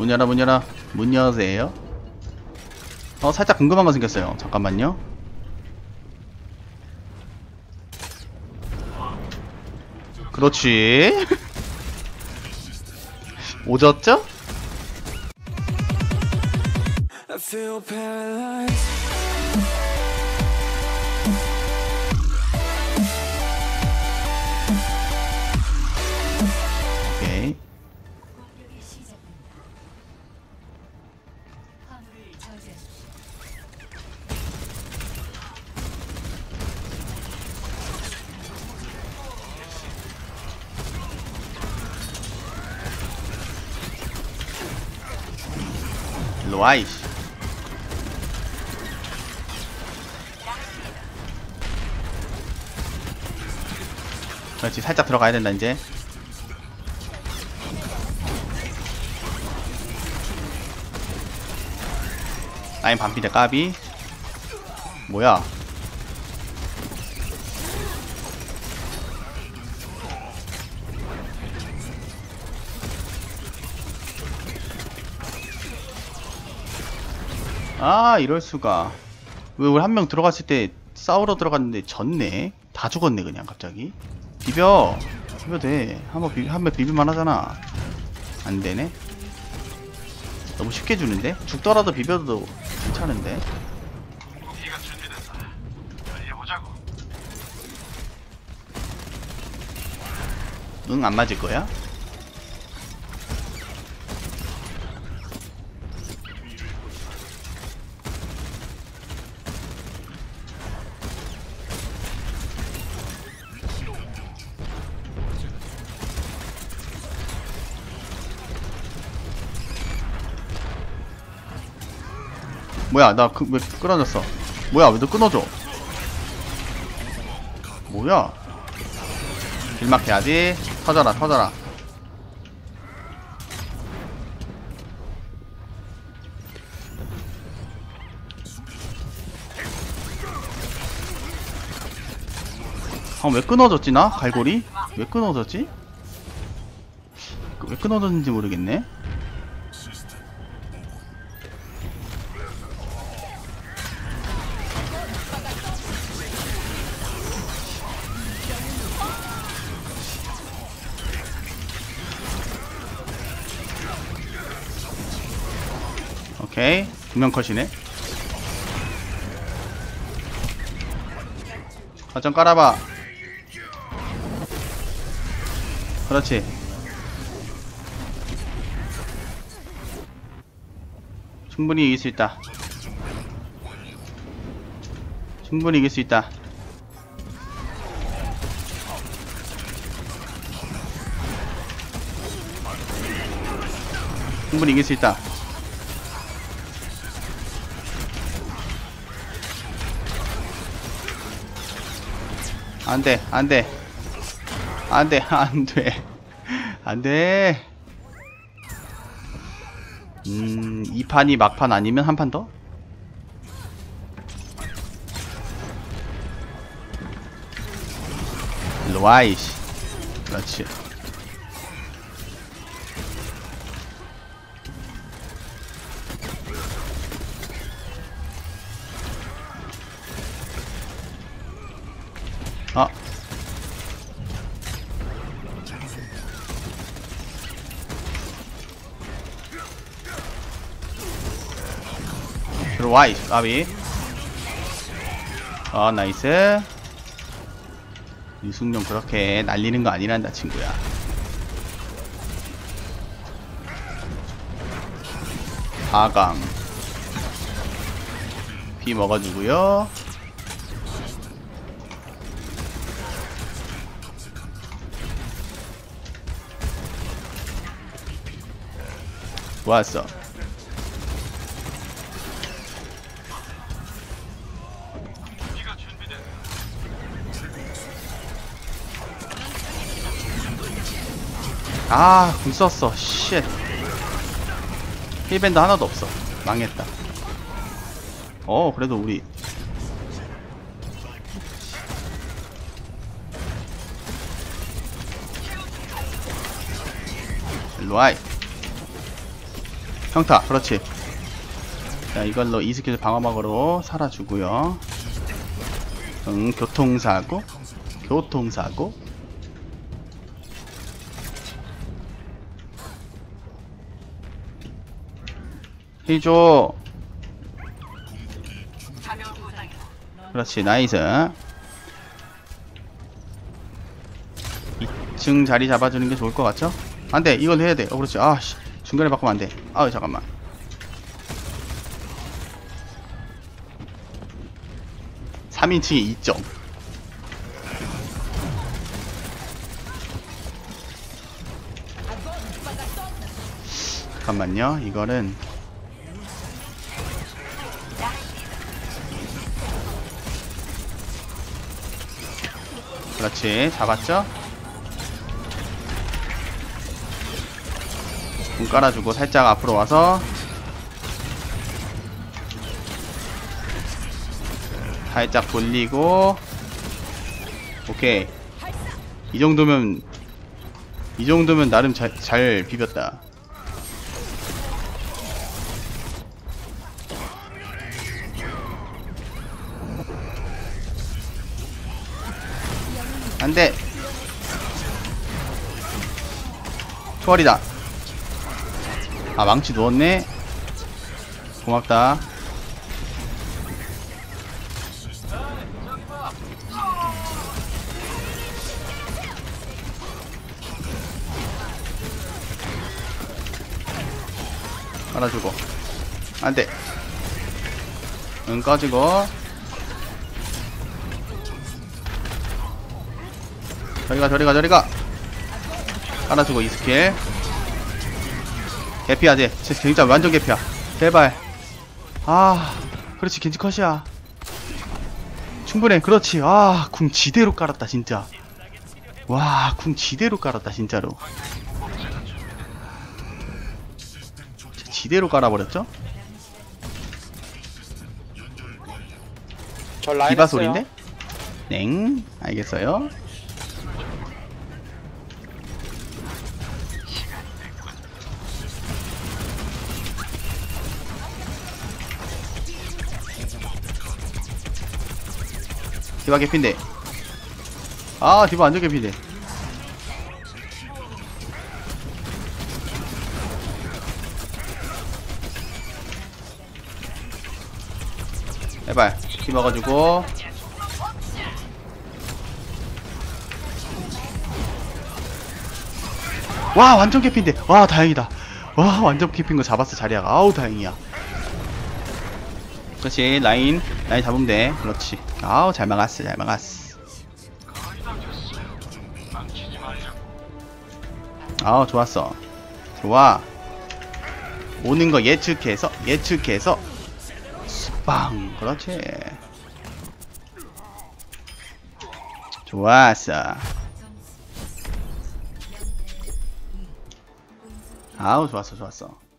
문 열어 문 열어. 문 여세요. 어 살짝 궁금한 거 생겼어요. 잠깐만요. 그렇지. 오졌죠? 일로 와 이씨. 그렇지 살짝 들어가야 된다 이제 라인 반피대 까비. 뭐야? 아 이럴 수가. 왜 우리 한 명 들어갔을 때 싸우러 들어갔는데 졌네? 다 죽었네 그냥 갑자기. 비벼. 비벼 돼. 한번 비 한번 비빌만 하잖아. 안 되네 너무 쉽게 주는데 죽더라도 비벼도 괜찮은데 무기가 준비됐다. 달려보자고. 응안 맞을 거야 뭐야 나 그, 왜 끊어졌어 뭐야 왜너 끊어져 뭐야 길막 해야지 터져라 터져라 아왜 끊어졌지 나? 갈고리? 왜 끊어졌지? 왜 끊어졌는지 모르겠네 오케이. 두명 컷이네. 가점 깔아봐. 그렇지. 충분히 이길 수 있다. 충분히 이길 수 있다. 충분히 이길 수 있다 안돼 안돼. 안돼 안돼. 안돼. 음 2판이 막판 아니면 한 판 더? 일로 와 이씨. 그렇지 들어와 이 까비 아 나이스. 유승용 그렇게 날리는 거 아니란다 친구야. 사강피 먹어주고요. 좋았어 아, 궁 썼어. 쉣. 힐밴드 하나도 없어. 망했다. 어, 그래도 우리. 일로와. 평타 그렇지 자 이걸로 이 스킬 방어막으로 살아주고요 응 교통사고 교통사고 해줘. 그렇지 나이스. 2층 자리 잡아주는 게 좋을 것 같죠? 안돼 이걸 해야 돼. 어 그렇지. 아씨. 중간에 바꾸면 안돼. 아우 잠깐만. 삼인칭에 2점. 잠깐만요. 이거는 그렇지. 잡았죠? 공 깔아주고 살짝 앞으로 와서. 살짝 돌리고. 오케이. 이 정도면 이 정도면 나름 잘, 잘 비볐다 안돼. 초월이다. 아 망치 누웠네. 고맙다. 깔아주고. 안돼. 응 꺼지고 저리가 저리가 저리가. 깔아주고 이 스킬 개피야 쟤. 진짜 완전 개피야. 제발. 아 그렇지 겐지 컷이야. 충분해 그렇지. 아궁 지대로 깔았다 진짜. 와궁 지대로 깔았다 진짜로. 진짜 지대로 깔아버렸죠? 디바. 소리인데? 넹. 알겠어요 디바 개핀데. 아 디바 완전 개핀데. 해발 씹어가지고. 와 완전 개핀데. 와 다행이다. 와 완전 개핀 거 잡았어 자리야가. 아우 다행이야 그렇지. 라인 라인 잡으면 돼. 그렇지. 아우 잘 막았어 잘 막았어. 아우 좋았어. 좋아. 오는 거 예측해서 예측해서. 빵. 그렇지. 좋았어. 아우 좋았어 좋았어